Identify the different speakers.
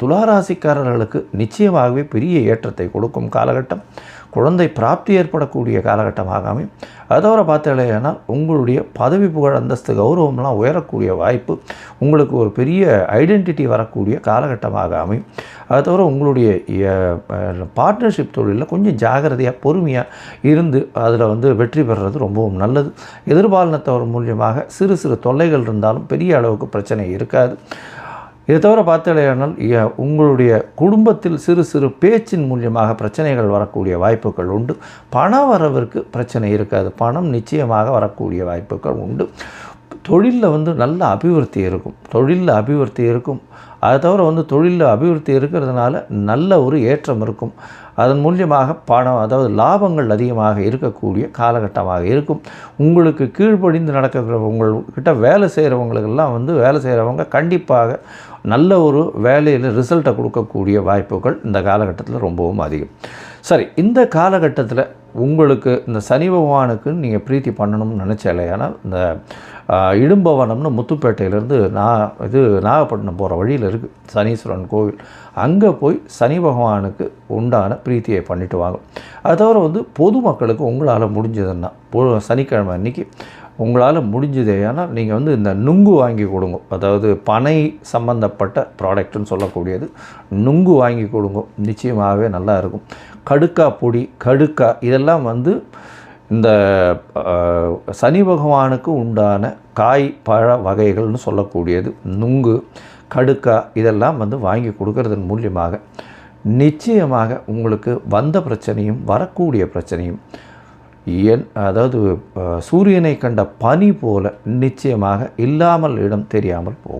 Speaker 1: துளாராசிக்காரர்களுக்கு நிச்சயமாகவே பெரிய ஏற்றத்தை கொடுக்கும் காலகட்டம். குழந்தை பிராப்தி ஏற்படக்கூடிய காலகட்டமாக அமையும் அதை தவிர பார்த்தீங்கன்னா உங்களுடைய பதவி புகழ் அந்தஸ்து கௌரவம்லாம் உயரக்கூடிய வாய்ப்பு உங்களுக்கு ஒரு பெரிய ஐடென்டிட்டி வரக்கூடிய காலகட்டமாக அமையும் அதை தவிர உங்களுடைய பார்ட்னர்ஷிப் தொழிலில் கொஞ்சம் ஜாகிரதையாக பொறுமையாக இருந்து அதில் வந்து வெற்றி பெறுறது ரொம்பவும் நல்லது. எதிர்பாலினத்தவர் மூலியமாக சிறு சிறு தொல்லைகள் இருந்தாலும் பெரிய அளவுக்கு பிரச்சனை இருக்காது. இதை தவிர பார்த்தீங்கன்னா உங்களுடைய குடும்பத்தில் சிறு சிறு பேச்சின் மூலியமாக பிரச்சனைகள் வரக்கூடிய வாய்ப்புகள் உண்டு. பண வரவிற்கு பிரச்சனை இருக்காது. பணம் நிச்சயமாக வரக்கூடிய வாய்ப்புகள் உண்டு. தொழிலில் வந்து நல்ல அபிவிருத்தி இருக்கும். தொழிலில் அபிவிருத்தி இருக்கும். அதை தவிர வந்து தொழிலில் அபிவிருத்தி இருக்கிறதுனால நல்ல ஒரு ஏற்றம் இருக்கும். அதன் மூலியமாக பணம் அதாவது லாபங்கள் அதிகமாக இருக்கக்கூடிய காலகட்டமாக இருக்கும். உங்களுக்கு கீழ்ப்படிந்து நடக்கிற உங்கள்கிட்ட வேலை செய்கிறவங்களுக்கெல்லாம் வந்து வேலை செய்கிறவங்க கண்டிப்பாக நல்ல ஒரு வேலையில் ரிசல்ட்டை கொடுக்கக்கூடிய வாய்ப்புகள் இந்த காலகட்டத்தில் ரொம்பவும் அதிகம். சரி இந்த காலகட்டத்தில் உங்களுக்கு இந்த சனி பகவானுக்கு நீங்கள் பிரீத்தி பண்ணணும்னு நினச்சாலே ஆனால் இந்த இடும்பவனம்னு முத்துப்பேட்டையிலேருந்து நான் இது நாகப்பட்டினம் போகிற வழியில் இருக்குது சனீஸ்வரன் கோவில். அங்கே போய் சனி பகவானுக்கு உண்டான பிரீத்தியை பண்ணிட்டு வாங்க. அது தவிர வந்து பொதுமக்களுக்கு உங்களால் முடிஞ்சதுன்னா சனிக்கிழமை அன்றைக்கி உங்களால் முடிஞ்சதே. ஆனால் நீங்கள் வந்து இந்த நுங்கு வாங்கி கொடுங்க. அதாவது பனை சம்பந்தப்பட்ட ப்ராடக்ட்னு சொல்லக்கூடியது. நுங்கு வாங்கி கொடுங்க. நிச்சயமாகவே நல்லா இருக்கும். கடுக்கா பொடி கடுக்கா இதெல்லாம் வந்து இந்த சனி பகவானுக்கு உண்டான காய் பழ வகைகள்னு சொல்லக்கூடியது. நுங்கு கடுக்கா இதெல்லாம் வந்து வாங்கி கொடுக்கறதன் மூலியமாக நிச்சயமாக உங்களுக்கு வந்த பிரச்சனையும் வரக்கூடிய பிரச்சனையும் என் அதாவது சூரியனை கண்ட பனி போல நிச்சயமாக இல்லாமல் இடம் தெரியாமல் போகும்.